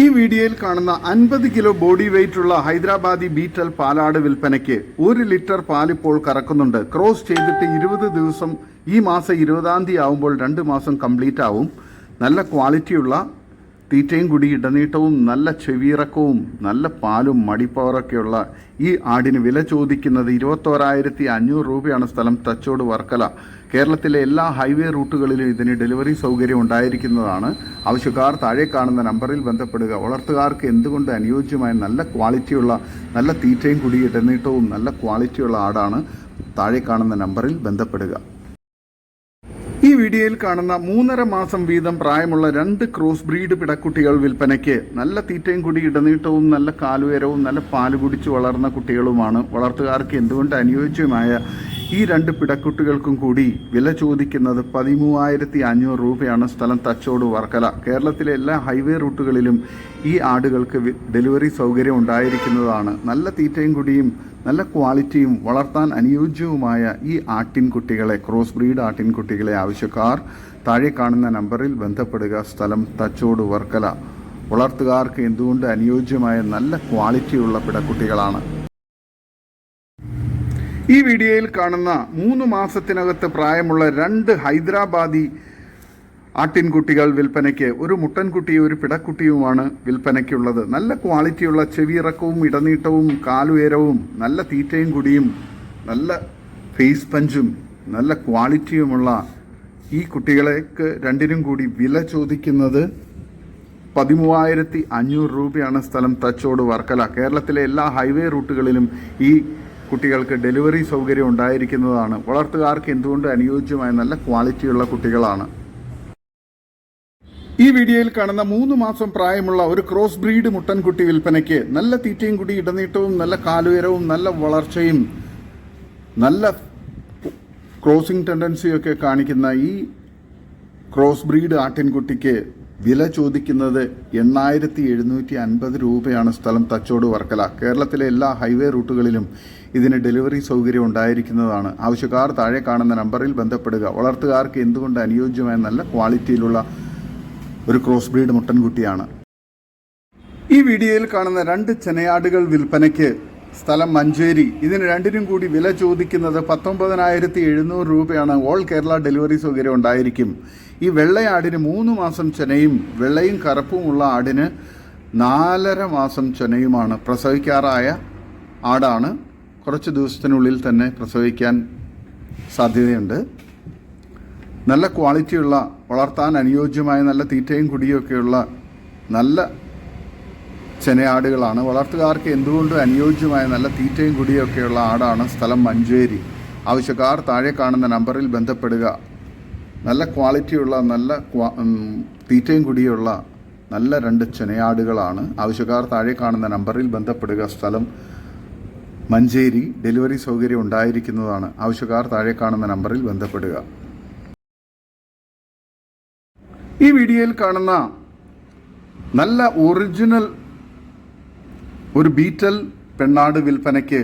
ഈ വീഡിയോയിൽ കാണുന്ന അൻപത് കിലോ ബോഡി വെയിറ്റ് ഉള്ള ഹൈദരാബാദി ബീറ്റൽ പാലാട് വിൽപ്പനയ്ക്ക് ഒരു ലിറ്റർ പാലിപ്പോൾ കറക്കുന്നുണ്ട്. ക്രോസ് ചെയ്തിട്ട് ഇരുപത് ദിവസം ഈ മാസം ഇരുപതാം തീയതി ആവുമ്പോൾ രണ്ട് മാസം കംപ്ലീറ്റ് ആവും. നല്ല ക്വാളിറ്റിയുള്ള തീറ്റയും കുടി ഇടനീട്ടവും നല്ല ചെവിയിറക്കവും നല്ല പാലും മടിപ്പവറൊക്കെയുള്ള ഈ ആടിന് വില ചോദിക്കുന്നത് ഇരുപത്തോരായിരത്തി അഞ്ഞൂറ് രൂപയാണ് സ്ഥലം തച്ചോട് വർക്കല. കേരളത്തിലെ എല്ലാ ഹൈവേ റൂട്ടുകളിലും ഇതിന് ഡെലിവറി സൗകര്യം ഉണ്ടായിരിക്കുന്നതാണ്. ആവശ്യക്കാർ താഴെ കാണുന്ന നമ്പറിൽ ബന്ധപ്പെടുക. വളർത്തുകാർക്ക് എന്തുകൊണ്ട് അനുയോജ്യമായ നല്ല ക്വാളിറ്റിയുള്ള നല്ല തീറ്റയും കുടി ഇടനീട്ടവും നല്ല ക്വാളിറ്റിയുള്ള ആടാണ് താഴെ കാണുന്ന നമ്പറിൽ ബന്ധപ്പെടുക. ഈ വീഡിയോയിൽ കാണുന്ന മൂന്നര മാസം വീതം പ്രായമുള്ള രണ്ട് ക്രോസ് ബ്രീഡ് പിടക്കുട്ടികൾ വിൽപ്പനയ്ക്ക് നല്ല തീറ്റയും കൂടി ഇടനീട്ടവും നല്ല കാലുയരവും നല്ല പാൽ കുടിച്ച് വളർന്ന കുട്ടികളുമാണ്. വളർത്തുകാർക്ക് എന്തുകൊണ്ട് അനുയോജ്യമായ ഈ രണ്ട് പിടക്കുട്ടികൾക്കും കൂടി വില ചോദിക്കുന്നത് പതിമൂവായിരത്തി അഞ്ഞൂറ് രൂപയാണ് സ്ഥലം തച്ചോട് വർക്കല. കേരളത്തിലെ എല്ലാ ഹൈവേ റൂട്ടുകളിലും ഈ ആടുകൾക്ക് ഡെലിവറി സൗകര്യം ഉണ്ടായിരിക്കുന്നതാണ്. നല്ല തീറ്റയും കുടിയും നല്ല ക്വാളിറ്റിയും വളർത്താൻ അനുയോജ്യവുമായ ഈ ആട്ടിൻകുട്ടികളെ ക്രോസ് ബ്രീഡ് ആട്ടിൻകുട്ടികളെ ആവശ്യക്കാർ താഴെ കാണുന്ന നമ്പറിൽ ബന്ധപ്പെടുക. സ്ഥലം തച്ചോട് വർക്കല. വളർത്തുകാർക്ക് എന്തുകൊണ്ട് അനുയോജ്യമായ നല്ല ക്വാളിറ്റിയുള്ള പിടക്കുട്ടികളാണ്. ഈ വീഡിയോയിൽ കാണുന്ന മൂന്ന് മാസത്തിനകത്ത് പ്രായമുള്ള രണ്ട് ഹൈദരാബാദി ആട്ടിൻകുട്ടികൾ വിൽപ്പനയ്ക്ക് ഒരു മുട്ടൻകുട്ടിയും ഒരു പിടക്കുട്ടിയുമാണ് വിൽപ്പനയ്ക്കുള്ളത്. നല്ല ക്വാളിറ്റിയുള്ള ചെവിയിറക്കവും ഇടനീട്ടവും കാലുയരവും നല്ല തീറ്റയും കുടിയും നല്ല ഫേസ് പഞ്ചും നല്ല ക്വാളിറ്റിയുമുള്ള ഈ കുട്ടികളേക്ക് രണ്ടിനും കൂടി വില ചോദിക്കുന്നത് പതിമൂവായിരത്തി അഞ്ഞൂറ് രൂപയാണ് സ്ഥലം തച്ചോട് വർക്കല. കേരളത്തിലെ എല്ലാ ഹൈവേ റൂട്ടുകളിലും ഈ കുട്ടികൾക്ക് ഡെലിവറി സൗകര്യം ഉണ്ടായിരിക്കുന്നതാണ്. വളർത്തുകാർക്ക് എന്തുകൊണ്ട് അനുയോജ്യമായ നല്ല ക്വാളിറ്റിയുള്ള കുട്ടികളാണ്? ഈ വീഡിയോയിൽ കാണുന്ന മൂന്ന് മാസം പ്രായമുള്ള ഒരു ക്രോസ് ബ്രീഡ് മുട്ടൻകുട്ടി വിൽപ്പനയ്ക്ക് നല്ല തീറ്റയും കൂടി ഇടനീട്ടവും നല്ല കാലുയരവും നല്ല വളർച്ചയും നല്ല ക്രോസിംഗ് ടെൻഡൻസിയൊക്കെ കാണിക്കുന്ന ഈ ക്രോസ് ബ്രീഡ് ആട്ടിൻകുട്ടിക്ക് വില ചോദിക്കുന്നത് എണ്ണായിരത്തി എഴുന്നൂറ്റി അൻപത് രൂപയാണ് സ്ഥലം തച്ചോട് വർക്കല. കേരളത്തിലെ എല്ലാ ഹൈവേ റൂട്ടുകളിലും ഇതിന് ഡെലിവറി സൗകര്യം ഉണ്ടായിരിക്കുന്നതാണ്. ആവശ്യക്കാർ താഴെ കാണുന്ന നമ്പറിൽ ബന്ധപ്പെടുക. വളർത്തുകാർക്ക് എന്തുകൊണ്ട് അനുയോജ്യമായ നല്ല ക്വാളിറ്റിയിലുള്ള ഒരു ക്രോസ് ബ്രീഡ് മുട്ടൻകുട്ടിയാണ്. ഈ വീഡിയോയിൽ കാണുന്ന രണ്ട് ചെനയാടുകൾ വിൽപ്പനയ്ക്ക് സ്ഥലം മഞ്ചേരി. ഇതിന് രണ്ടിനും കൂടി വില ചോദിക്കുന്നത് പത്തൊമ്പതിനായിരത്തി എഴുന്നൂറ് രൂപയാണ്. ഓൾ കേരള ഡെലിവറി സൗകര്യം ഉണ്ടായിരിക്കും. ഈ വെള്ളയാടിന് മൂന്ന് മാസം ചെനയും വെള്ളയും കറുപ്പുമുള്ള ആടിന് നാലര മാസം ചെനയുമാണ് പ്രസവിക്കാറായ ആടാണ്. കുറച്ച് ദിവസത്തിനുള്ളിൽ തന്നെ പ്രസവിക്കാൻ സാധ്യതയുണ്ട്. നല്ല ക്വാളിറ്റിയുള്ള വളർത്താൻ അനുയോജ്യമായ നല്ല തീറ്റയും കുടിയൊക്കെയുള്ള നല്ല ചെനയാടുകളാണ്. വളർത്തുകാർക്ക് എന്തുകൊണ്ടും അനുയോജ്യമായ നല്ല തീറ്റയും കുടിയൊക്കെയുള്ള ആടാണ് സ്ഥലം മഞ്ചേരി. ആവശ്യക്കാർ താഴെ കാണുന്ന നമ്പറിൽ ബന്ധപ്പെടുക. നല്ല ക്വാളിറ്റിയുള്ള നല്ല തീറ്റയും കുടിയുള്ള നല്ല രണ്ട് ചെനയാടുകളാണ്. ആവശ്യക്കാർ താഴെ കാണുന്ന നമ്പറിൽ ബന്ധപ്പെടുക. സ്ഥലം മഞ്ചേരി. ഡെലിവറി സൗകര്യം ഉണ്ടായിരിക്കുന്നതാണ്. ആവശ്യക്കാർ താഴെ കാണുന്ന നമ്പറിൽ ബന്ധപ്പെടുക. ഈ വീഡിയോയിൽ കാണുന്ന നല്ല ഒറിജിനൽ ഒരു ബീറ്റൽ പെണ്ണാട് വിൽപ്പനയ്ക്ക്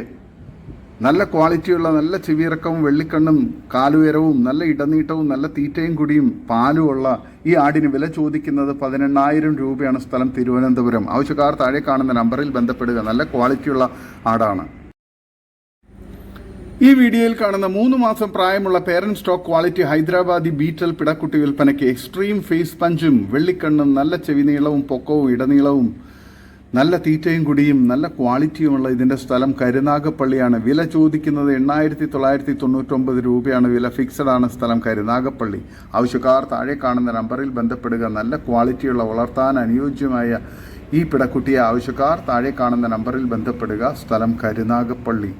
നല്ല ക്വാളിറ്റിയുള്ള നല്ല ചെവിയിറക്കവും വെള്ളിക്കണ്ണും കാലുയരവും നല്ല ഇടനീട്ടവും നല്ല തീറ്റയും കൂടിയും പാലുമുള്ള ഈ ആടിന് വില ചോദിക്കുന്നത് പതിനെണ്ണായിരം രൂപയാണ് സ്ഥലം തിരുവനന്തപുരം. ആവശ്യക്കാർ താഴെ കാണുന്ന നമ്പറിൽ ബന്ധപ്പെടുക. നല്ല ക്വാളിറ്റിയുള്ള ആടാണ്. ഈ വീഡിയോയിൽ കാണുന്ന മൂന്ന് മാസം പ്രായമുള്ള parent stock quality Hyderabadi Beetal പിടക്കുട്ടി വിൽപ്പനയ്ക്ക് എക്സ്ട്രീം ഫേസ് പഞ്ചും വെള്ളിക്കണ്ണും നല്ല ചെവി നീളവും പൊക്കവും ഇടനീളവും നല്ല തീറ്റയും കുടിയും നല്ല ക്വാളിറ്റിയുമുള്ള ഇതിന്റെ സ്ഥലം കരുനാഗപ്പള്ളിയാണ്. വില ചോദിക്കുന്നത് എണ്ണായിരത്തി തൊള്ളായിരത്തി തൊണ്ണൂറ്റൊമ്പത് രൂപയാണ്. വില ഫിക്സഡ് ആണ് സ്ഥലം കരുനാഗപ്പള്ളി. ആവശ്യക്കാർ താഴെ കാണുന്ന നമ്പറിൽ ബന്ധപ്പെടുക. നല്ല ക്വാളിറ്റിയുള്ള വളർത്താൻ അനുയോജ്യമായ ഈ പിടക്കുട്ടിയെ ആവശ്യക്കാർ താഴെ കാണുന്ന നമ്പറിൽ ബന്ധപ്പെടുക. സ്ഥലം കരുനാഗപ്പള്ളി.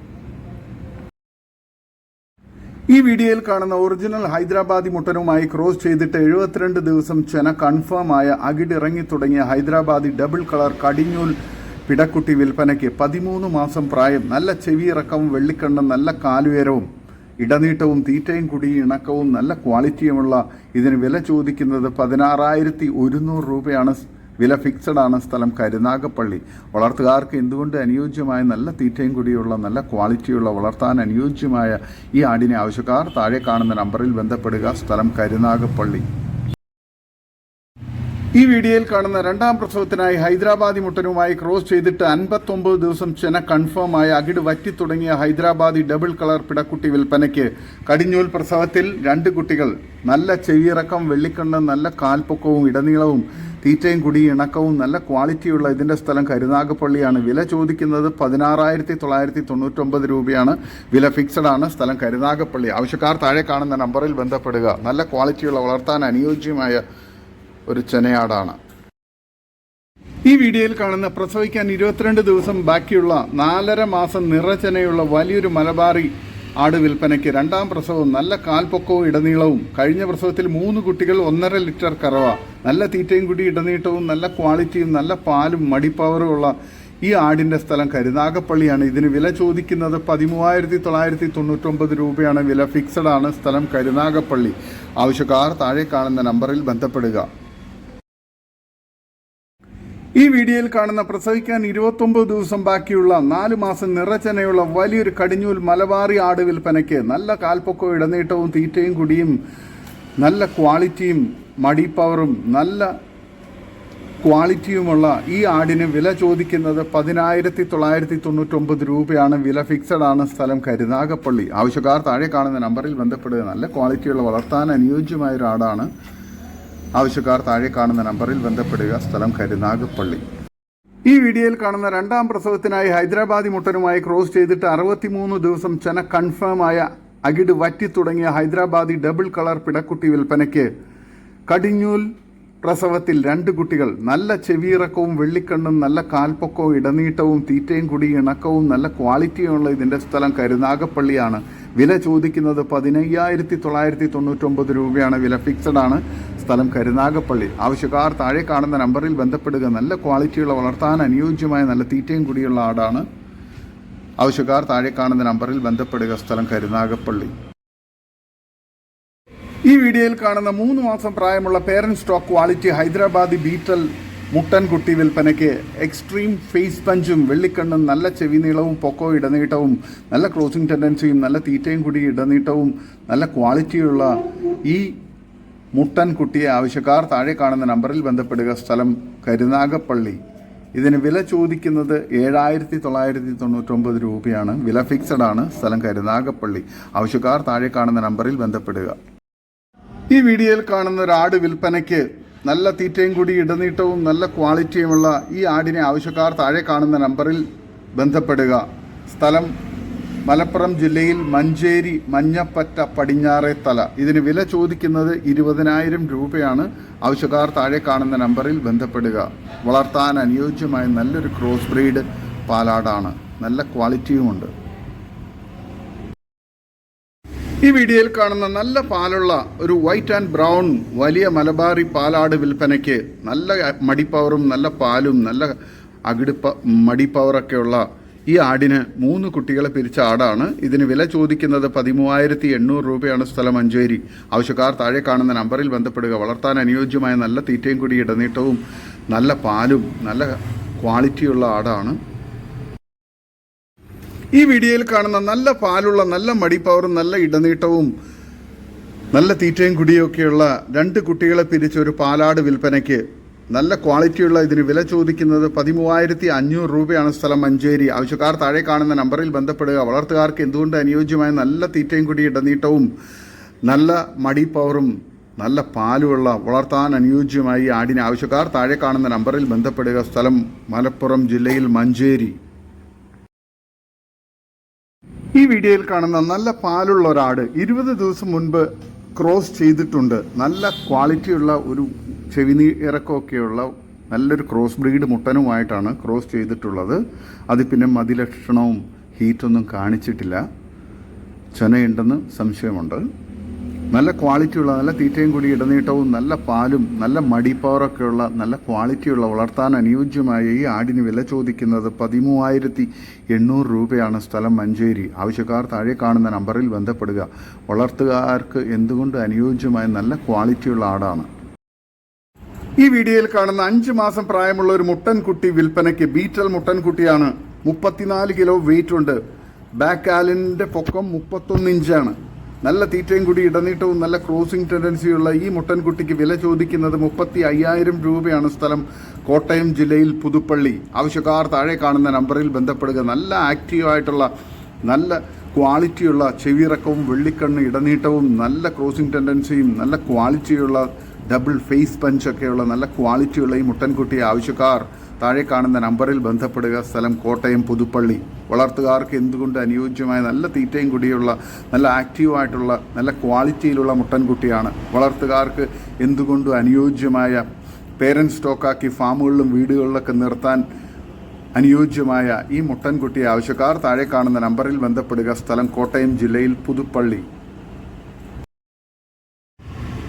ഈ വീഡിയോയിൽ കാണുന്ന ഒറിജിനൽ ഹൈദരാബാദി മുട്ടനുമായി ക്രോസ് ചെയ്തിട്ട് എഴുപത്തിരണ്ട് ദിവസം ചെന കൺഫേം ആയ അകിടിറങ്ങി തുടങ്ങിയ ഹൈദരാബാദി ഡബിൾ കളർ കടിഞ്ഞൂൽ പിടക്കുട്ടി വിൽപ്പനയ്ക്ക് പതിമൂന്ന് മാസം പ്രായം. നല്ല ചെവിയിറക്കവും വെള്ളിക്കണ്ണും നല്ല കാലുയരവും ഇടനീട്ടവും തീറ്റയും കുടി ഇണക്കവും നല്ല ക്വാളിറ്റിയുമുള്ള ഇതിന് വില ചോദിക്കുന്നത് പതിനാറായിരത്തി ഒരുന്നൂറ് രൂപയാണ്. വില ഫിക്സഡ് ആണ് സ്ഥലം കരുനാഗപ്പള്ളി. വളർത്തുകാർക്ക് എന്തുകൊണ്ട് അനുയോജ്യമായ നല്ല തീറ്റയും കൂടിയുള്ള നല്ല ക്വാളിറ്റിയുള്ള വളർത്താൻ അനുയോജ്യമായ ഈ ആടിനെ ആവശ്യക്കാർ താഴെ കാണുന്ന നമ്പറിൽ ബന്ധപ്പെടുക. സ്ഥലം കരുനാഗപ്പള്ളി. ഈ വീഡിയോയിൽ കാണുന്ന രണ്ടാം പ്രസവത്തിനായി ഹൈദരാബാദി മുട്ടനുമായി ക്രോസ് ചെയ്തിട്ട് അൻപത്തൊമ്പത് ദിവസം ചെന കൺഫേം ആയ അകിട് വറ്റി തുടങ്ങിയ ഹൈദരാബാദി ഡബിൾ കളർ പിടക്കുട്ടി വിൽപ്പനയ്ക്ക് കടിഞ്ഞൂൽ പ്രസവത്തിൽ രണ്ട് കുട്ടികൾ. നല്ല ചെവിയിറക്കം വെള്ളിക്കണ്ണ് നല്ല കാൽപ്പൊക്കവും ഇടനീളവും തീറ്റയും കുടി ഇണക്കവും നല്ല ക്വാളിറ്റിയുള്ള ഇതിന്റെ സ്ഥലം കരുനാഗപ്പള്ളിയാണ്. വില ചോദിക്കുന്നത് പതിനാറായിരത്തി തൊള്ളായിരത്തി തൊണ്ണൂറ്റൊമ്പത് രൂപയാണ്. വില ഫിക്സഡ് ആണ്. സ്ഥലം കരുനാഗപ്പള്ളി. ആവശ്യക്കാർ താഴെ കാണുന്ന നമ്പറിൽ ബന്ധപ്പെടുക. നല്ല ക്വാളിറ്റിയുള്ള വളർത്താൻ അനുയോജ്യമായ ഒരു ചെനയാടാണ്. ഈ വീഡിയോയിൽ കാണുന്ന പ്രസവിക്കാൻ ഇരുപത്തിരണ്ട് ദിവസം ബാക്കിയുള്ള നാലര മാസം നിറചനയുള്ള വലിയൊരു മലബാറി ആട് വിൽപ്പനയ്ക്ക് രണ്ടാം പ്രസവം നല്ല കാൽപ്പൊക്കവും ഇടനീളവും. കഴിഞ്ഞ പ്രസവത്തിൽ മൂന്ന് കുട്ടികൾ ഒന്നര ലിറ്റർ കറവ. നല്ല തീറ്റയും കുടി ഇടനീട്ടവും നല്ല ക്വാളിറ്റിയും നല്ല പാലും മടിപ്പവറും ഉള്ള ഈ ആടിന്റെ സ്ഥലം കരുനാഗപ്പള്ളിയാണ്. ഇതിന് വില ചോദിക്കുന്നത് പതിമൂവായിരത്തി തൊള്ളായിരത്തി തൊണ്ണൂറ്റൊമ്പത് രൂപയാണ്. വില ഫിക്സഡ് ആണ്. സ്ഥലം കരുനാഗപ്പള്ളി. ആവശ്യക്കാർ താഴെ കാണുന്ന നമ്പറിൽ ബന്ധപ്പെടുക. ഈ വീഡിയോയിൽ കാണുന്ന പ്രസവിക്കാൻ ഇരുപത്തൊമ്പത് ദിവസം ബാക്കിയുള്ള നാല് മാസം നിറച്ചനയുള്ള വലിയൊരു കടിഞ്ഞൂൽ മലബാറി ആട് വിൽപ്പനയ്ക്ക് നല്ല കാൽപ്പൊക്കവും ഇടനീട്ടവും തീറ്റയും കുടിയും നല്ല ക്വാളിറ്റിയും മടി പവറും നല്ല ക്വാളിറ്റിയുമുള്ള ഈ ആടിന് വില ചോദിക്കുന്നത് പതിനായിരത്തി തൊള്ളായിരത്തി തൊണ്ണൂറ്റൊമ്പത് രൂപയാണ്. വില ഫിക്സഡ് ആണ് സ്ഥലം കരുനാഗപ്പള്ളി ആവശ്യക്കാർ താഴെ കാണുന്ന നമ്പറിൽ ബന്ധപ്പെടുക. നല്ല ക്വാളിറ്റിയുള്ള വളർത്താൻ അനുയോജ്യമായ ഒരു ആടാണ് ആവശ്യക്കാർ താഴെ കാണുന്ന നമ്പറിൽ ബന്ധപ്പെടുക. സ്ഥലം കരുനാഗപ്പള്ളി. ഈ വീഡിയോയിൽ കാണുന്ന രണ്ടാം പ്രസവത്തിനായി ഹൈദരാബാദി മുട്ടനുമായി ക്രോസ് ചെയ്തിട്ട് അറുപത്തിമൂന്ന് ദിവസം ചെന കൺഫേം ആയ അകിട് വറ്റി തുടങ്ങിയ ഹൈദരാബാദി ഡബിൾ കളർ പിടക്കുട്ടി വിൽപ്പനയ്ക്ക് കടിഞ്ഞൂൽ പ്രസവത്തിൽ രണ്ട് കുട്ടികൾ നല്ല ചെവിയിറക്കവും വെള്ളിക്കണ്ണും നല്ല കാൽപ്പൊക്കവും ഇടനീട്ടവും തീറ്റയും കൂടി ഇണക്കവും നല്ല ക്വാളിറ്റിയുമുള്ള ഇതിന്റെ സ്ഥലം കരുനാഗപ്പള്ളിയാണ്. വില ചോദിക്കുന്നത് പതിനയ്യായിരത്തി തൊള്ളായിരത്തി തൊണ്ണൂറ്റൊമ്പത് രൂപയാണ്. വില ഫിക്സഡ് ആണ്. സ്ഥലം കരുനാഗപ്പള്ളി. ആവശ്യക്കാർ താഴെ കാണുന്ന നമ്പറിൽ ബന്ധപ്പെടുക. നല്ല ക്വാളിറ്റിയുള്ള വളർത്താൻ അനുയോജ്യമായ നല്ല തീറ്റയും കൂടിയുള്ള ആടാണ്. ആവശ്യക്കാർ താഴെ കാണുന്ന നമ്പറിൽ ബന്ധപ്പെടുക. സ്ഥലം കരുനാഗപ്പള്ളി. ഈ വീഡിയോയിൽ കാണുന്ന മൂന്ന് മാസം പ്രായമുള്ള parent stock quality Hyderabadi Beetal മുട്ടൻ കുട്ടി വിൽപ്പനയ്ക്ക് എക്സ്ട്രീം ഫേസ് പഞ്ചും വെള്ളിക്കണ്ണും നല്ല ചെവി നീളവും പൊക്കോ ഇടനീട്ടവും നല്ല ക്രോസിംഗ് ടെൻഡൻസിയും നല്ല തീറ്റയും കൂടി ഇടനീട്ടവും നല്ല ക്വാളിറ്റിയുള്ള ഈ മുട്ടൻ കുട്ടിയെ ആവശ്യക്കാർ താഴെ കാണുന്ന നമ്പറിൽ ബന്ധപ്പെടുക സ്ഥലം കരുനാഗപ്പള്ളി. ഇതിന് വില ചോദിക്കുന്നത് ഏഴായിരത്തി തൊള്ളായിരത്തി തൊണ്ണൂറ്റൊമ്പത് രൂപയാണ്. വില ഫിക്സഡ് ആണ്. സ്ഥലം കരുനാഗപ്പള്ളി. ആവശ്യക്കാർ താഴെ കാണുന്ന നമ്പറിൽ ബന്ധപ്പെടുക. ഈ വീഡിയോയിൽ കാണുന്ന ഒരു ആട് വിൽപ്പനയ്ക്ക് നല്ല തീറ്റയും കൂടി ഇടനീട്ടവും നല്ല ക്വാളിറ്റിയുമുള്ള ഈ ആടിനെ ആവശ്യക്കാർ താഴെ കാണുന്ന നമ്പറിൽ ബന്ധപ്പെടുക. സ്ഥലം മലപ്പുറം ജില്ലയിൽ മഞ്ചേരി മഞ്ഞപ്പറ്റ പടിഞ്ഞാറേ തല. ഇതിന് വില ചോദിക്കുന്നത് ഇരുപതിനായിരം രൂപയാണ്. ആവശ്യക്കാർ താഴെ കാണുന്ന നമ്പറിൽ ബന്ധപ്പെടുക. വളർത്താൻ അനുയോജ്യമായ നല്ലൊരു ക്രോസ് ബ്രീഡ് പാലാടാണ്. നല്ല ക്വാളിറ്റിയുമുണ്ട്. ഈ വീഡിയോയിൽ കാണുന്ന നല്ല പാലുള്ള ഒരു വൈറ്റ് ആൻഡ് ബ്രൗൺ വലിയ മലബാറി പാലാട് വിൽപ്പനയ്ക്ക് നല്ല മടിപ്പവറും നല്ല പാലും നല്ല അകിടിപ്പ മടിപ്പവറൊക്കെയുള്ള ഈ ആടിന് മൂന്ന് കുട്ടികളെ പിരിച്ച ആടാണ്. ഇതിന് വില ചോദിക്കുന്നത് പതിമൂവായിരത്തി എണ്ണൂറ് രൂപയാണ് സ്ഥലം മഞ്ചേരി ആവശ്യക്കാർ താഴെ കാണുന്ന നമ്പറിൽ ബന്ധപ്പെടുക. വളർത്താൻ അനുയോജ്യമായ നല്ല തീറ്റയും കൂടി ഇടനീട്ടവും നല്ല പാലും നല്ല ക്വാളിറ്റിയുള്ള ആടാണ്. ഈ വീഡിയോയിൽ കാണുന്ന നല്ല പാലുള്ള നല്ല മടിപ്പവറും നല്ല ഇടനീട്ടവും നല്ല തീറ്റയും കുടിയൊക്കെയുള്ള രണ്ട് കുട്ടികളെ പിരിച്ച ഒരു പാലാട് വിൽപ്പനയ്ക്ക് നല്ല ക്വാളിറ്റിയുള്ള ഇതിന് വില ചോദിക്കുന്നത് പതിമൂവായിരത്തി അഞ്ഞൂറ് രൂപയാണ് സ്ഥലം മഞ്ചേരി. ആവശ്യക്കാർ താഴെ കാണുന്ന നമ്പറിൽ ബന്ധപ്പെടുക. വളർത്തുകാർക്ക് എന്തുകൊണ്ട് അനുയോജ്യമായ നല്ല തീറ്റയും കുടി ഇടനീട്ടവും നല്ല മടിപ്പവറും നല്ല പാലുമുള്ള വളർത്താൻ അനുയോജ്യമായി ആടിന് ആവശ്യക്കാർ താഴെ കാണുന്ന നമ്പറിൽ ബന്ധപ്പെടുക. സ്ഥലം മലപ്പുറം ജില്ലയിൽ മഞ്ചേരി. ഈ വീഡിയോയിൽ കാണുന്ന നല്ല പാലുള്ള ഒരാട് ഇരുപത് ദിവസം മുൻപ് ക്രോസ് ചെയ്തിട്ടുണ്ട്. നല്ല ക്വാളിറ്റിയുള്ള ഒരു ചെവിനീ ഇറക്കമൊക്കെയുള്ള നല്ലൊരു ക്രോസ് ബ്രീഡ് മുട്ടനുമായിട്ടാണ് ക്രോസ് ചെയ്തിട്ടുള്ളത്. അത് പിന്നെ മതിലക്ഷണവും ഹീറ്റൊന്നും കാണിച്ചിട്ടില്ല. ചനയുണ്ടെന്ന് സംശയമുണ്ട്. നല്ല ക്വാളിറ്റിയുള്ള നല്ല തീറ്റയും കൂടി ഇടനീട്ടവും നല്ല പാലും നല്ല മടിപ്പവറൊക്കെയുള്ള നല്ല ക്വാളിറ്റിയുള്ള വളർത്താൻ അനുയോജ്യമായ ഈ ആടിന് വില ചോദിക്കുന്നത് പതിമൂവായിരത്തി എണ്ണൂറ് രൂപയാണ് സ്ഥലം മഞ്ചേരി. ആവശ്യക്കാർ താഴെ കാണുന്ന നമ്പറിൽ ബന്ധപ്പെടുക. വളർത്തുകാർക്ക് എന്തുകൊണ്ട് അനുയോജ്യമായ നല്ല ക്വാളിറ്റിയുള്ള ആടാണ്? ഈ വീഡിയോയിൽ കാണുന്ന അഞ്ച് മാസം പ്രായമുള്ള ഒരു മുട്ടൻകുട്ടി വിൽപ്പനയ്ക്ക് ബീറ്റൽ മുട്ടൻകുട്ടിയാണ് മുപ്പത്തിനാല് കിലോ വെയിറ്റ് ഉണ്ട്. ബാക്ക് ആലിന്റെ പൊക്കം മുപ്പത്തൊന്ന് ഇഞ്ചാണ് നല്ല തീറ്റയും കൂടി ഇടനീട്ടവും നല്ല ക്രോസിംഗ് ടെൻഡൻസിയുള്ള ഈ മുട്ടൻകുട്ടിക്ക് വില ചോദിക്കുന്നത് മുപ്പത്തി അയ്യായിരം രൂപയാണ് സ്ഥലം. കോട്ടയം ജില്ലയിൽ പുതുപ്പള്ളി. ആവശ്യക്കാർ താഴെ കാണുന്ന നമ്പറിൽ ബന്ധപ്പെടുക. നല്ല ആക്റ്റീവായിട്ടുള്ള നല്ല ക്വാളിറ്റിയുള്ള ചെവിയിറക്കവും വെള്ളിക്കണ്ണ് ഇടനീട്ടവും നല്ല ക്രോസിംഗ് ടെൻഡൻസിയും നല്ല ക്വാളിറ്റിയുള്ള ഡബിൾ ഫേസ് പഞ്ചൊക്കെയുള്ള നല്ല ക്വാളിറ്റിയുള്ള ഈ മുട്ടൻകുട്ടിയെ ആവശ്യക്കാർ താഴെ കാണുന്ന നമ്പറിൽ ബന്ധപ്പെടുക. സ്ഥലം കോട്ടയം പുതുപ്പള്ളി. വളർത്തുകാർക്ക് എന്തുകൊണ്ട് അനുയോജ്യമായ നല്ല തീറ്റയും കൂടിയുള്ള നല്ല ആക്റ്റീവായിട്ടുള്ള നല്ല ക്വാളിറ്റിയിലുള്ള മുട്ടൻകുട്ടിയാണ് വളർത്തുകാർക്ക് എന്തുകൊണ്ട് അനുയോജ്യമായ പേരൻസ് സ്റ്റോക്കാക്കി ഫാമുകളിലും വീടുകളിലൊക്കെ നിർത്താൻ അനുയോജ്യമായ ഈ മുട്ടൻകുട്ടി ആവശ്യക്കാർ താഴെ കാണുന്ന നമ്പറിൽ ബന്ധപ്പെടുക. സ്ഥലം കോട്ടയം ജില്ലയിൽ പുതുപ്പള്ളി.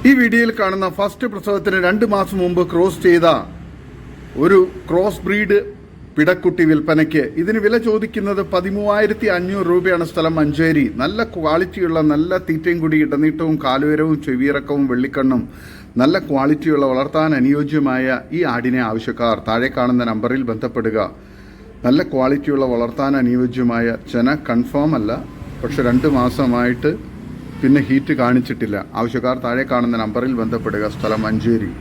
ഈ വീഡിയോയിൽ കാണുന്ന ഫസ്റ്റ് പ്രസവത്തിന് രണ്ട് മാസം മുമ്പ് ക്രോസ് ചെയ്ത ഒരു ക്രോസ് ബ്രീഡ് പിടക്കുട്ടി വിൽപ്പനയ്ക്ക്. ഇതിന് വില ചോദിക്കുന്നത് പതിമൂവായിരത്തി അഞ്ഞൂറ് രൂപയാണ് സ്ഥലം മഞ്ചേരി. നല്ല ക്വാളിറ്റിയുള്ള നല്ല തീറ്റയും കൂടി ഇടനീട്ടവും കാലുയരവും ചെവിയിറക്കവും വെള്ളിക്കണ്ണും നല്ല ക്വാളിറ്റിയുള്ള വളർത്താൻ അനുയോജ്യമായ ഈ ആടിനെ ആവശ്യക്കാർ താഴെ കാണുന്ന നമ്പറിൽ ബന്ധപ്പെടുക. നല്ല ക്വാളിറ്റിയുള്ള വളർത്താൻ അനുയോജ്യമായ ചെന കൺഫേം അല്ല. പക്ഷെ രണ്ട് മാസമായിട്ട് പിന്നെ ഹീറ്റ് കാണിച്ചിട്ടില്ല. ആവശ്യക്കാർ താഴെ കാണുന്ന നമ്പറിൽ ബന്ധപ്പെടുക. സ്ഥലം മഞ്ചേരി.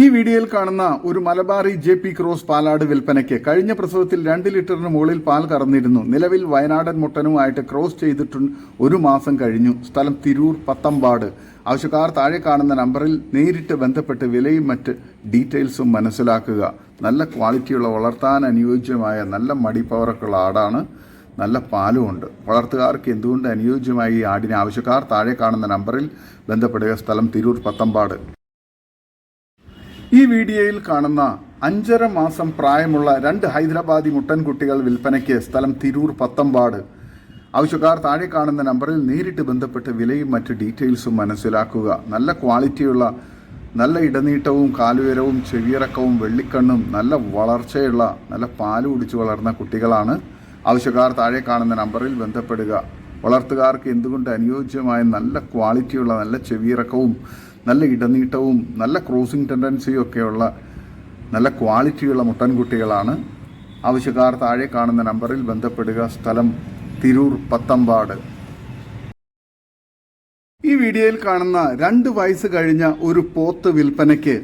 ഈ വീഡിയോയിൽ കാണുന്ന ഒരു മലബാറി ജെ പി ക്രോസ് പാലാട് വിൽപ്പനയ്ക്ക് കഴിഞ്ഞ പ്രസവത്തിൽ രണ്ട് ലിറ്ററിന് മുകളിൽ പാൽ കറന്നിരുന്നു. നിലവിൽ വയനാടൻ മുട്ടനുമായിട്ട് ക്രോസ് ചെയ്തിട്ടുണ്ട് ഒരു മാസം കഴിഞ്ഞു. സ്ഥലം തിരൂർ പത്തമ്പാട്. ആവശ്യക്കാർ താഴെ കാണുന്ന നമ്പറിൽ നേരിട്ട് ബന്ധപ്പെട്ട് വിലയും മറ്റ് ഡീറ്റെയിൽസും മനസ്സിലാക്കുക. നല്ല ക്വാളിറ്റിയുള്ള വളർത്താൻ അനുയോജ്യമായ നല്ല മടി മടിപ്പവറൊക്കെയുള്ള ആടാണ്. നല്ല പാലുമുണ്ട് വളർത്തുകാർക്ക് എന്തുകൊണ്ട് അനുയോജ്യമായി ഈ ആടിനെ? ആവശ്യക്കാർ താഴെ കാണുന്ന നമ്പറിൽ ബന്ധപ്പെടുക. സ്ഥലം തിരൂർ പത്തമ്പാട്. ഈ വീഡിയോയിൽ കാണുന്ന അഞ്ചര മാസം പ്രായമുള്ള രണ്ട് ഹൈദരാബാദി മുട്ടൻകുട്ടികൾ വിൽപ്പനയ്ക്ക് സ്ഥലം തിരൂർ പത്തമ്പാട്. ആവശ്യക്കാർ താഴെ കാണുന്ന നമ്പറിൽ നേരിട്ട് ബന്ധപ്പെട്ട് വിലയും മറ്റ് ഡീറ്റെയിൽസും മനസ്സിലാക്കുക. നല്ല ക്വാളിറ്റിയുള്ള നല്ല ഇടനീട്ടവും കാലുയരവും ചെവിയിറക്കവും വെള്ളിക്കണ്ണും നല്ല വളർച്ചയുള്ള നല്ല പാൽ കുടിച്ചു വളർന്ന കുട്ടികളാണ്. ആവശ്യക്കാർ താഴെ കാണുന്ന നമ്പറിൽ ബന്ധപ്പെടുക. വളർത്തുകാർക്ക് എന്തുകൊണ്ട് അനുയോജ്യമായ നല്ല ക്വാളിറ്റിയുള്ള നല്ല ചെവിയിറക്കവും നല്ല ഇടനീട്ടവും നല്ല ക്രോസിംഗ് ടെൻഡൻസിയും ഒക്കെയുള്ള നല്ല ക്വാളിറ്റിയുള്ള മുട്ടൻകുട്ടികളാണ്. ആവശ്യക്കാർ താഴെ കാണുന്ന നമ്പറിൽ ബന്ധപ്പെടുക. സ്ഥലം തിരൂർ പത്തമ്പാട്. ഈ വീഡിയോയിൽ കാണുന്ന രണ്ട് വയസ്സ് കഴിഞ്ഞ ഒരു പോത്ത് വിൽപ്പനയ്ക്ക്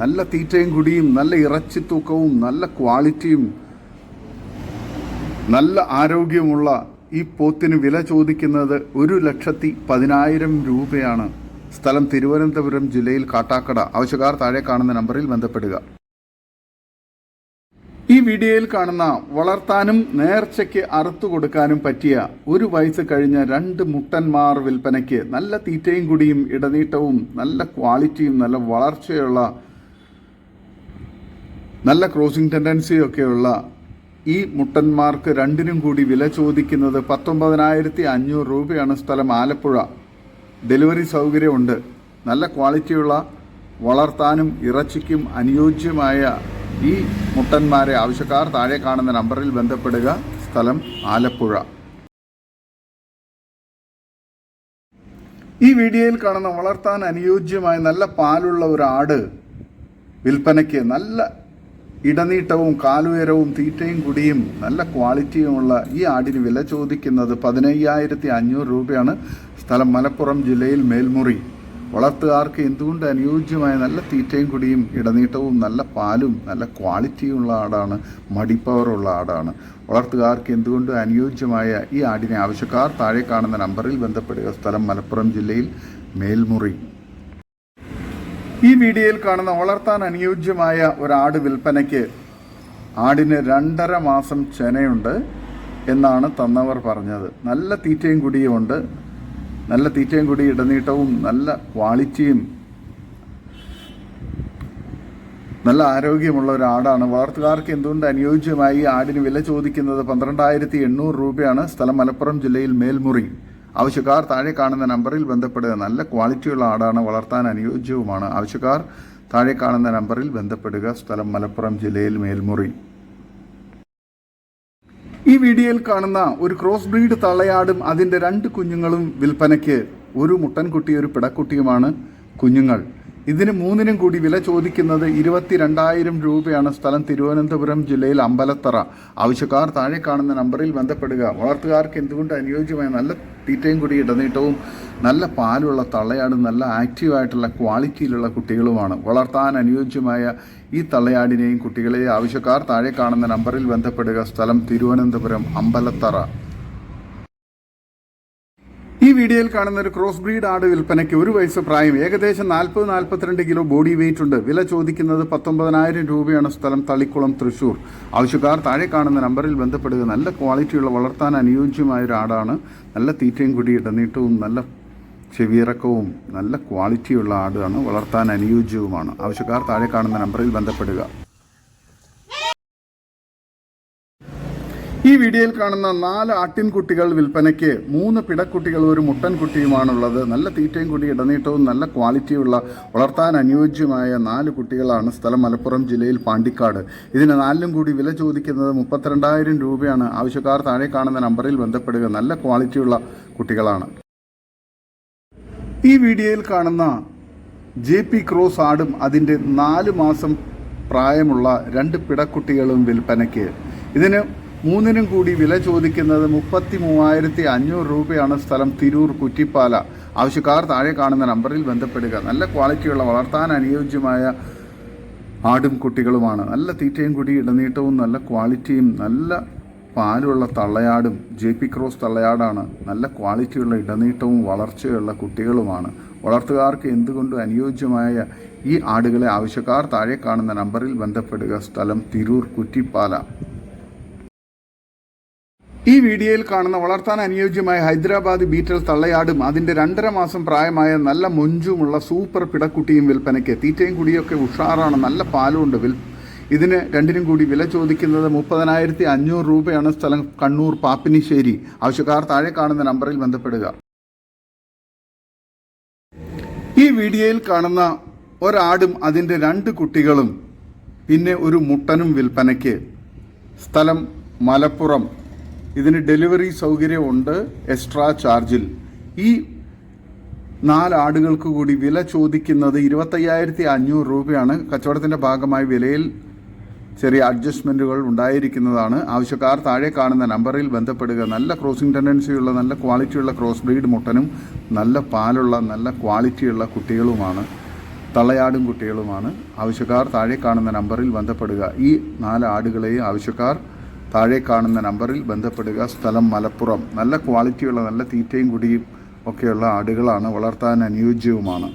നല്ല തീറ്റയും കുടിയും നല്ല ഇറച്ചി തൂക്കവും നല്ല ക്വാളിറ്റിയും നല്ല ആരോഗ്യമുള്ള ഈ പോത്തിന് വില ചോദിക്കുന്നത് ഒരു ലക്ഷത്തി പതിനായിരം രൂപയാണ്. സ്ഥലം തിരുവനന്തപുരം ജില്ലയിൽ കാട്ടാക്കട. ആവശ്യക്കാർ താഴെ കാണുന്ന നമ്പറിൽ ബന്ധപ്പെടുക. ഈ വീഡിയോയിൽ കാണുന്ന വളർത്താനും നേർച്ചയ്ക്ക് അറുത്തു കൊടുക്കാനും പറ്റിയ ഒരു വയസ്സ് കഴിഞ്ഞ രണ്ട് മുട്ടന്മാർ വിൽപ്പനയ്ക്ക് നല്ല തീറ്റയും കുടിയും ഇടനീട്ടവും നല്ല ക്വാളിറ്റിയും നല്ല വളർച്ചയുള്ള നല്ല ക്രോസിംഗ് ടെൻഡൻസിയും ഒക്കെയുള്ള ഈ മുട്ടന്മാർക്ക് രണ്ടിനും കൂടി വില ചോദിക്കുന്നത് പത്തൊമ്പതിനായിരത്തി അഞ്ഞൂറ് രൂപയാണ് സ്ഥലം ആലപ്പുഴ. ഡെലിവറി സൗകര്യമുണ്ട്. നല്ല ക്വാളിറ്റിയുള്ള വളർത്താനും ഇറച്ചിക്കും അനുയോജ്യമായ ഈ മുട്ടന്മാരെ ആവശ്യക്കാർ താഴെ കാണുന്ന നമ്പറിൽ ബന്ധപ്പെടുക. സ്ഥലം ആലപ്പുഴ. ഈ വീഡിയോയിൽ കാണുന്ന വളർത്താൻ അനുയോജ്യമായ നല്ല പാലുള്ള ഒരു ആട് വിൽപ്പനയ്ക്ക് നല്ല ഇടനീട്ടവും കാലുയരവും തീറ്റയും കുടിയും നല്ല ക്വാളിറ്റിയുമുള്ള ഈ ആടിന് വില ചോദിക്കുന്നത് പതിനയ്യായിരത്തി അഞ്ഞൂറ് രൂപയാണ്. സ്ഥലം മലപ്പുറം ജില്ലയിൽ മേൽമുറി. വളർത്തുകാർക്ക് എന്തുകൊണ്ട് അനുയോജ്യമായ നല്ല തീറ്റയും കുടിയും ഇടനീട്ടവും നല്ല പാലും നല്ല ക്വാളിറ്റിയുള്ള ആടാണ് മടിപ്പവറുള്ള ആടാണ്. വളർത്തുകാർക്ക് എന്തുകൊണ്ട് അനുയോജ്യമായ ഈ ആടിനെ ആവശ്യക്കാർ താഴെ കാണുന്ന നമ്പറിൽ ബന്ധപ്പെടുക. സ്ഥലം മലപ്പുറം ജില്ലയിൽ മേൽമുറി. ഈ വീഡിയോയിൽ കാണുന്ന വളർത്താൻ അനുയോജ്യമായ ഒരാട് വിൽപ്പനയ്ക്ക് ആടിന് രണ്ടര മാസം ചെനയുണ്ട് എന്നാണ് തന്നവർ പറഞ്ഞത്. നല്ല തീറ്റയും കുടിയുമുണ്ട് നല്ല തീറ്റയും കുടി ഇടനീട്ടവും നല്ല ക്വാളിറ്റിയും നല്ല ആരോഗ്യമുള്ള ഒരു ആടാണ് വളർത്തുകാർക്ക് എന്തുകൊണ്ട് അനുയോജ്യമായി ആടിന് വില ചോദിക്കുന്നത്? പന്ത്രണ്ടായിരത്തി എണ്ണൂറ് രൂപയാണ് സ്ഥലം മലപ്പുറം ജില്ലയിൽ മേൽമുറി. ആവശ്യക്കാർ താഴെ കാണുന്ന നമ്പറിൽ ബന്ധപ്പെടുക നല്ല ക്വാളിറ്റിയുള്ള ആടാണ് വളർത്താൻ അനുയോജ്യവുമാണ്. ആവശ്യക്കാർ താഴെ കാണുന്ന നമ്പറിൽ ബന്ധപ്പെടുക. സ്ഥലം മലപ്പുറം ജില്ലയിൽ മേൽമുറി. ഈ വീഡിയോയിൽ കാണുന്ന ഒരു ക്രോസ് ബ്രീഡ് തള്ളയാടും അതിന്റെ രണ്ട് കുഞ്ഞുങ്ങളും വിൽപ്പനയ്ക്ക് ഒരു മുട്ടൻകുട്ടി ഒരു പിടക്കുട്ടിയുമാണ് കുഞ്ഞുങ്ങൾ. ഇതിന് മൂന്നിനും കൂടി വില ചോദിക്കുന്നത് ഇരുപത്തിരണ്ടായിരം രൂപയാണ് സ്ഥലം തിരുവനന്തപുരം ജില്ലയിൽ അമ്പലത്തറ. ആവശ്യക്കാർ താഴെ കാണുന്ന നമ്പറിൽ ബന്ധപ്പെടുക. വളർത്തുകാർക്ക് എന്തുകൊണ്ട് അനുയോജ്യമായ നല്ല തീറ്റയും കൂടി ഇടനീട്ടവും നല്ല പാലുള്ള തള്ളയാടും നല്ല ആക്റ്റീവായിട്ടുള്ള ക്വാളിറ്റിയിലുള്ള കുട്ടികളുമാണ്. വളർത്താൻ അനുയോജ്യമായ ഈ തള്ളയാടിനെയും കുട്ടികളെയും ആവശ്യക്കാർ താഴെ കാണുന്ന നമ്പറിൽ ബന്ധപ്പെടുക. സ്ഥലം തിരുവനന്തപുരം അമ്പലത്തറ. ഈ വീഡിയോയിൽ കാണുന്ന ഒരു ക്രോസ് ബ്രീഡ് ആട് വിൽപ്പനയ്ക്ക് ഒരു വയസ്സ് പ്രായം. ഏകദേശം നാൽപ്പത് നാൽപ്പത്തിരണ്ട് കിലോ ബോഡി വെയിറ്റ് ഉണ്ട്. വില ചോദിക്കുന്നത് പത്തൊമ്പതിനായിരം രൂപയാണ്. സ്ഥലം തളിക്കുളം തൃശൂർ. ആവശ്യക്കാർ താഴെ കാണുന്ന നമ്പറിൽ ബന്ധപ്പെടുക. നല്ല ക്വാളിറ്റിയുള്ള വളർത്താൻ അനുയോജ്യമായ ഒരു ആടാണ്. നല്ല തീറ്റയും കുടി ഇടനീട്ടവും നല്ല ചെവിയിറക്കവും നല്ല ക്വാളിറ്റിയുള്ള ആടാണ്. വളർത്താൻ അനുയോജ്യവുമാണ്. ആവശ്യക്കാർ താഴെ കാണുന്ന നമ്പറിൽ ബന്ധപ്പെടുക. ഈ വീഡിയോയിൽ കാണുന്ന നാല് ആട്ടിൻകുട്ടികൾ വിൽപ്പനയ്ക്ക് മൂന്ന് പിടക്കുട്ടികളും ഒരു മുട്ടൻകുട്ടിയുമാണുള്ളത്. നല്ല തീറ്റയും കൂടി ഇടനീട്ടവും നല്ല ക്വാളിറ്റിയുള്ള വളർത്താൻ അനുയോജ്യമായ നാല് കുട്ടികളാണ് സ്ഥലം മലപ്പുറം ജില്ലയിൽ പാണ്ടിക്കാട്. ഇതിന് നാലിലും കൂടി വില ചോദിക്കുന്നത് മുപ്പത്തിരണ്ടായിരം രൂപയാണ്. ആവശ്യക്കാർ താഴെ കാണുന്ന നമ്പറിൽ ബന്ധപ്പെടുക. നല്ല ക്വാളിറ്റിയുള്ള കുട്ടികളാണ്. ഈ വീഡിയോയിൽ കാണുന്ന ജെ പി ക്രോസ് ആടും അതിന്റെ നാല് മാസം പ്രായമുള്ള രണ്ട് പിടക്കുട്ടികളും വിൽപ്പനയ്ക്ക്. ഇതിന് മൂന്നിനും കൂടി വില ചോദിക്കുന്നത് മുപ്പത്തി മൂവായിരത്തി അഞ്ഞൂറ് രൂപയാണ് സ്ഥലം തിരൂർ കുറ്റിപ്പാല. ആവശ്യക്കാർ താഴെ കാണുന്ന നമ്പറിൽ ബന്ധപ്പെടുക. നല്ല ക്വാളിറ്റിയുള്ള വളർത്താൻ അനുയോജ്യമായ ആടും കുട്ടികളുമാണ്. നല്ല തീറ്റയും കൂടി ഇടനീട്ടവും നല്ല ക്വാളിറ്റിയും നല്ല പാലുള്ള തള്ളയാടും ജെ പി ക്രോസ് തള്ളയാടാണ്. നല്ല ക്വാളിറ്റിയുള്ള ഇടനീട്ടവും വളർച്ചയുള്ള കുട്ടികളുമാണ്. വളർത്തുകാർക്ക് എന്തുകൊണ്ടും അനുയോജ്യമായ ഈ ആടുകളെ ആവശ്യക്കാർ താഴെ കാണുന്ന നമ്പറിൽ ബന്ധപ്പെടുക. സ്ഥലം തിരൂർ കുറ്റിപ്പാല. ഈ വീഡിയോയിൽ കാണുന്ന വളർത്താൻ അനുയോജ്യമായ ഹൈദരാബാദ് ബീറ്റൽ തള്ളയാടും അതിന്റെ രണ്ടര മാസം പ്രായമായ നല്ല മൊഞ്ചുമുള്ള സൂപ്പർ പിടക്കുട്ടിയും വിൽപ്പനയ്ക്ക്. തീറ്റയും കുടിയൊക്കെ ഉഷാറാണ്. നല്ല പാലുമുണ്ട് വിൽ. ഇതിന് രണ്ടിനും കൂടി വില ചോദിക്കുന്നത് മുപ്പതിനായിരത്തി അഞ്ഞൂറ് രൂപയാണ് സ്ഥലം കണ്ണൂർ പാപ്പിനിശ്ശേരി. ആവശ്യക്കാർ താഴെ കാണുന്ന നമ്പറിൽ ബന്ധപ്പെടുക. ഈ വീഡിയോയിൽ കാണുന്ന ഒരാടും അതിന്റെ രണ്ട് കുട്ടികളും പിന്നെ ഒരു മുട്ടനും വിൽപ്പനയ്ക്ക്. സ്ഥലം മലപ്പുറം. ഇതിന് ഡെലിവറി സൗകര്യമുണ്ട് എക്സ്ട്രാ ചാർജിൽ. ഈ നാല് ആടുകൾക്ക് കൂടി വില ചോദിക്കുന്നത് ഇരുപത്തയ്യായിരത്തി അഞ്ഞൂറ് രൂപയാണ്. കച്ചവടത്തിന്റെ ഭാഗമായി വിലയിൽ ചെറിയ അഡ്ജസ്റ്റ്മെന്റുകൾ ഉണ്ടായിരിക്കുന്നതാണ്. ആവശ്യക്കാർ താഴെ കാണുന്ന നമ്പറിൽ ബന്ധപ്പെടുക. നല്ല ക്രോസിംഗ് ടെൻഡൻസിയുള്ള നല്ല ക്വാളിറ്റിയുള്ള ക്രോസ് ബ്രീഡ് മുട്ടനും നല്ല പാലുള്ള നല്ല ക്വാളിറ്റിയുള്ള കുട്ടികളുമാണ് തള്ളയാടും കുട്ടികളുമാണ്. ആവശ്യക്കാർ താഴെ കാണുന്ന നമ്പറിൽ ബന്ധപ്പെടുക. ഈ നാല് ആടുകളെയും ആവശ്യക്കാർ താഴെ കാണുന്ന നമ്പറിൽ ബന്ധപ്പെടുക. സ്ഥലം മലപ്പുറം. നല്ല ക്വാളിറ്റിയുള്ള നല്ല തീറ്റയും കുടിയും ഒക്കെയുള്ള ആടുകളാണ് വളർത്താൻ അനുയോജ്യവുമാണ്.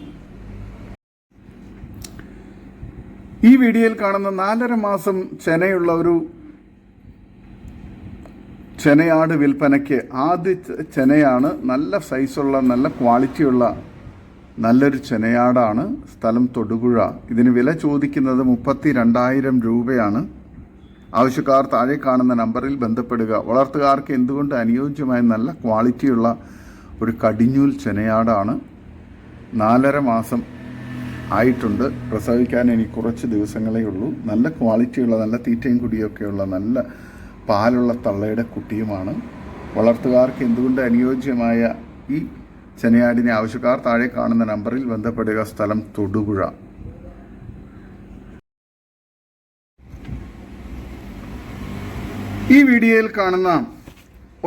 ഈ വീഡിയോയിൽ കാണുന്ന നാലര മാസം ചെനയുള്ള ഒരു ചെനയാട് വിൽപ്പനയ്ക്ക് ആദ്യ ചെനയാണ്. നല്ല സൈസുള്ള നല്ല ക്വാളിറ്റിയുള്ള നല്ലൊരു ചെനയാടാണ്. സ്ഥലം തൊടുപുഴ. ഇതിന് വില ചോദിക്കുന്നത് മുപ്പത്തി രണ്ടായിരം രൂപയാണ്. ആവശ്യക്കാർ താഴെ കാണുന്ന നമ്പറിൽ ബന്ധപ്പെടുക. വളർത്തുകാർക്ക് എന്തുകൊണ്ട് അനുയോജ്യമായ നല്ല ക്വാളിറ്റിയുള്ള ഒരു കടിഞ്ഞൂൽ ചെനയാടാണ് നാലര മാസം ആയിട്ടുണ്ട്. പ്രസവിക്കാൻ ഇനി കുറച്ച് ദിവസങ്ങളേ ഉള്ളൂ. നല്ല ക്വാളിറ്റിയുള്ള നല്ല തീറ്റയും കുടിയൊക്കെയുള്ള നല്ല പാലുള്ള തള്ളയുടെ കുട്ടിയുമാണ്. വളർത്തുകാർക്ക് എന്തുകൊണ്ട് അനുയോജ്യമായ ഈ ചെനയാടിനെ ആവശ്യക്കാർ താഴെ കാണുന്ന നമ്പറിൽ ബന്ധപ്പെടുക. സ്ഥലം തൊടുപുഴ. ഈ വീഡിയോയിൽ കാണുന്ന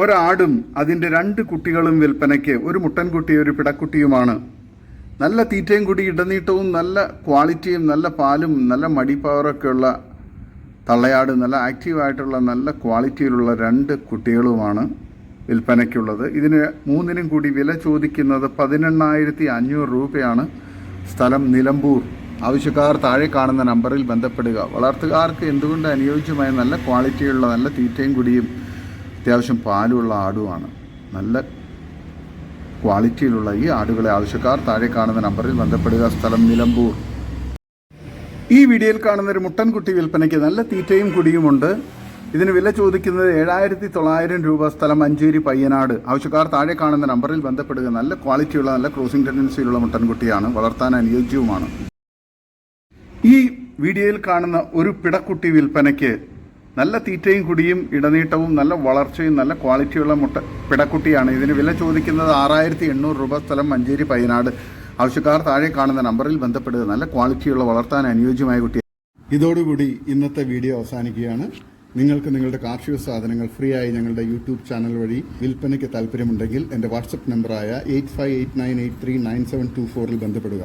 ഒരാടും അതിന്റെ രണ്ട് കുട്ടികളും വിൽപ്പനയ്ക്ക് ഒരു മുട്ടൻകുട്ടിയും ഒരു പിടക്കുട്ടിയുമാണ്. നല്ല തീറ്റയും കൂടി ഇടനീട്ടവും നല്ല ക്വാളിറ്റിയും നല്ല പാലും നല്ല മടി പവറൊക്കെയുള്ള തള്ളയാട് നല്ല ആക്റ്റീവായിട്ടുള്ള നല്ല ക്വാളിറ്റിയിലുള്ള രണ്ട് കുട്ടികളുമാണ് വിൽപ്പനയ്ക്കുള്ളത്. ഇതിന് മൂന്നിനും കൂടി വില ചോദിക്കുന്നത് പതിനെണ്ണായിരത്തി അഞ്ഞൂറ് രൂപയാണ്. സ്ഥലം നിലമ്പൂർ. ആവശ്യക്കാർ താഴെ കാണുന്ന നമ്പറിൽ ബന്ധപ്പെടുക. വളർത്തുകാർക്ക് എന്തുകൊണ്ട് അനുയോജ്യമായ നല്ല ക്വാളിറ്റിയുള്ള നല്ല തീറ്റയും കുടിയും അത്യാവശ്യം പാലുമുള്ള ആടുമാണ് നല്ല ക്വാളിറ്റിയിലുള്ള ഈ ആടുകളെ ആവശ്യക്കാർ താഴെ കാണുന്ന നമ്പറിൽ ബന്ധപ്പെടുക. സ്ഥലം നിലമ്പൂർ. ഈ വീഡിയോയിൽ കാണുന്ന ഒരു മുട്ടൻകുട്ടി വിൽപ്പനയ്ക്ക് നല്ല തീറ്റയും കുടിയുമുണ്ട് ഇതിന് വില ചോദിക്കുന്നത് ഏഴായിരത്തി തൊള്ളായിരം രൂപ. സ്ഥലം മഞ്ചേരി പയ്യനാട്. ആവശ്യക്കാർ താഴെ കാണുന്ന നമ്പറിൽ ബന്ധപ്പെടുക. നല്ല ക്വാളിറ്റിയുള്ള നല്ല ക്രോസിംഗ് ടെൻഡൻസിയിലുള്ള മുട്ടൻകുട്ടിയാണ്. വളർത്താൻ അനുയോജ്യവുമാണ്. ഈ വീഡിയോയിൽ കാണുന്ന ഒരു പിടക്കുട്ടി വിൽപ്പനയ്ക്ക് നല്ല തീറ്റയും കുടിയും ഇടനീട്ടവും നല്ല വളർച്ചയും നല്ല ക്വാളിറ്റിയുള്ള മുട്ട പിടക്കുട്ടിയാണ്. ഇതിന് വില ചോദിക്കുന്നത് ആറായിരത്തി എണ്ണൂറ് രൂപ സ്ഥലം മഞ്ചേരി പയ്യനാട്. ആവശ്യക്കാർ താഴെ കാണുന്ന നമ്പറിൽ ബന്ധപ്പെടുക. നല്ല ക്വാളിറ്റിയുള്ള വളർത്താൻ അനുയോജ്യമായ കുട്ടി. ഇതോടുകൂടി ഇന്നത്തെ വീഡിയോ അവസാനിക്കുകയാണ്. നിങ്ങൾക്ക് നിങ്ങളുടെ കാർഷിക സാധനങ്ങൾ ഫ്രീ ആയി ഞങ്ങളുടെ യൂട്യൂബ് ചാനൽ വഴി വിൽപ്പനയ്ക്ക് താല്പര്യമുണ്ടെങ്കിൽ എന്റെ വാട്സപ്പ് നമ്പറായ eight five eight nine eight three nine seven two ഫോറിൽ ബന്ധപ്പെടുക.